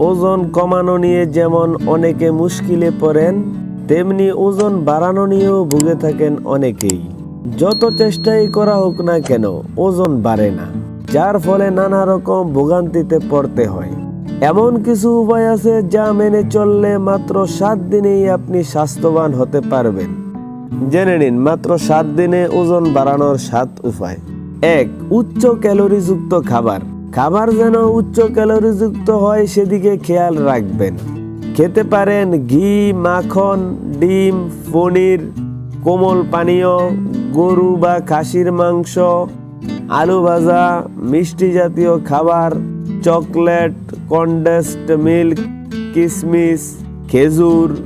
ওজন কমানো নিয়ে যেমন অনেকে মুশকিলে পড়েন, তেমনি ওজন বাড়ানো নিয়েও ভুগে থাকেন অনেকেই। যত চেষ্টাই করা হোক না কেন, ওজন বাড়ে না, যার ফলে নানা রকম ভোগান্তিতে পড়তে হয়। এমন কিছু উপায় আছে যা মেনে চললে মাত্র সাত দিনেই আপনি স্বাস্থ্যবান হতে পারবেন। জেনে নিন, মাত্র সাত দিনে ওজন বাড়ানোর সাত উপায়। এক, উচ্চ ক্যালোরিযুক্ত খাবার। খাবার যেন উচ্চ ক্যালোরিযুক্ত হয়, সেদিকে খেয়াল রাখবেন। খেতে পারেন ঘি, মাখন, ডিম, পনির, কোমল পানীয়, গরু বা খাসির মাংস, আলু ভাজা, মিষ্টি জাতীয় খাবার, চকলেট কন্ডেন্সড মিল্ক কিশমিশ খেজুর,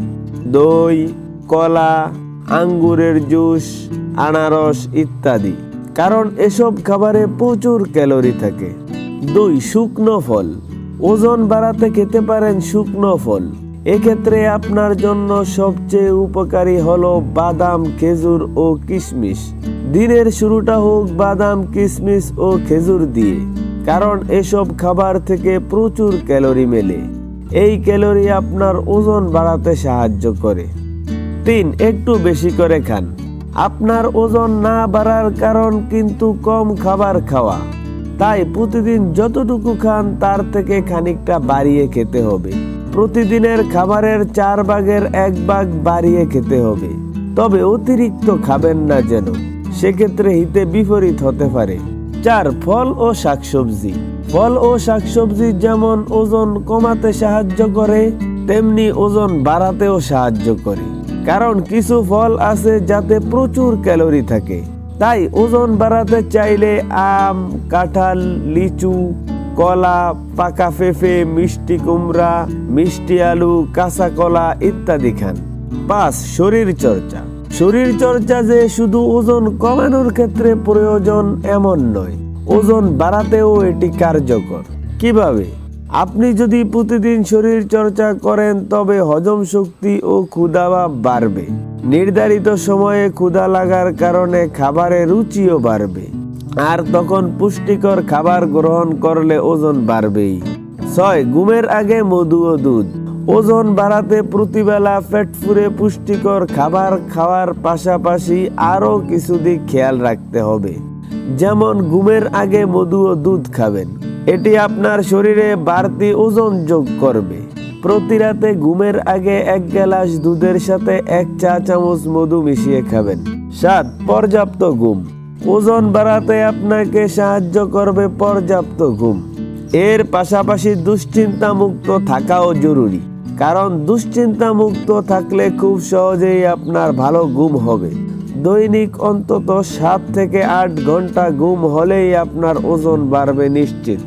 দই, কলা, আঙ্গুরের জুস, আনারস ইত্যাদি। কারণ এসব খাবারে প্রচুর ক্যালোরি থাকে। দুই শুকনো ফল। ওজন বাড়াতে খেতে পারেন শুকনো ফল। এক্ষেত্রে আপনার জন্য সবচেয়ে উপকারী হলো বাদাম, খেজুর ও কিশমিশ। দিনের শুরুটা হোক বাদাম, কিশমিশ ও খেজুর দিয়ে, কারণ এসব খাবার থেকে প্রচুর ক্যালোরি মেলে। এই ক্যালোরি আপনার ওজন বাড়াতে সাহায্য করে। তিন, একটু বেশি করে খান। আপনার ওজন না বাড়ার কারণ কিন্তু কম খাবার খাওয়া। তাই প্রতিদিন যতটুকু খান, তার থেকে খানিকটা বাড়িয়ে খেতে হবে। প্রতিদিনের খাবারের চার ভাগের এক ভাগ বাড়িয়ে খেতে হবে। তবে অতিরিক্ত খাবেন না যেন। সেক্ষেত্রে হিতে বিপরীত হতে পারে। চার, ফল ও শাকসবজি। ফল ও শাকসবজি যেমন ওজন কমাতে সাহায্য করে, তেমনি ওজন বাড়াতেও সাহায্য করে। কারণ কিছু ফল আছে যাতে প্রচুর ক্যালোরি থাকে। তাই ওজন বাড়াতে চাইলে আম, কাঁঠাল, লিচু, কলা, পাকা পেঁপে মিষ্টি কুমড়া, মিষ্টি আলু, কাঁচা কলা ইত্যাদি খান। পাঁচ, শরীর চর্চা। শরীর চর্চা যে শুধু ওজন কমানোর ক্ষেত্রে প্রয়োজন এমন নয়, ওজন বাড়াতেও এটি কার্যকর। কীভাবে? আপনি যদি প্রতিদিন শরীর চর্চা করেন, তবে হজম শক্তি ও ক্ষুধা বাড়বে। নির্ধারিত সময়ে ক্ষুধা লাগার কারণে খাবারে রুচিও বাড়বে। আর তখন পুষ্টিকর খাবার গ্রহণ করলে ওজন বাড়বেই। ছয়, ঘুমের আগে মধু ও দুধ। ওজন বাড়াতে প্রতিবেলা পেট ফুরে পুষ্টিকর খাবার খাওয়ার পাশাপাশি আরও কিছু দিক খেয়াল রাখতে হবে। যেমন, ঘুমের আগে মধু ও দুধ খাবেন। এটি আপনার শরীরে বাড়তি ওজন যোগ করবে। প্রতি রাতে ঘুমের আগে এক গ্লাস দুধের সাথে এক চা চামচ মধু মিশিয়ে খাবেন। সাত, পর্যাপ্ত ঘুম। ওজন বাড়াতে আপনাকে সাহায্য করবে পর্যাপ্ত ঘুম। এর পাশাপাশি দুশ্চিন্তা মুক্ত থাকাও জরুরি, কারণ দুশ্চিন্তা মুক্ত থাকলে খুব সহজেই আপনার ভালো ঘুম হবে। দৈনিক অন্তত সাত থেকে আট ঘণ্টা ঘুম হলেই আপনার ওজন বাড়বে নিশ্চিত।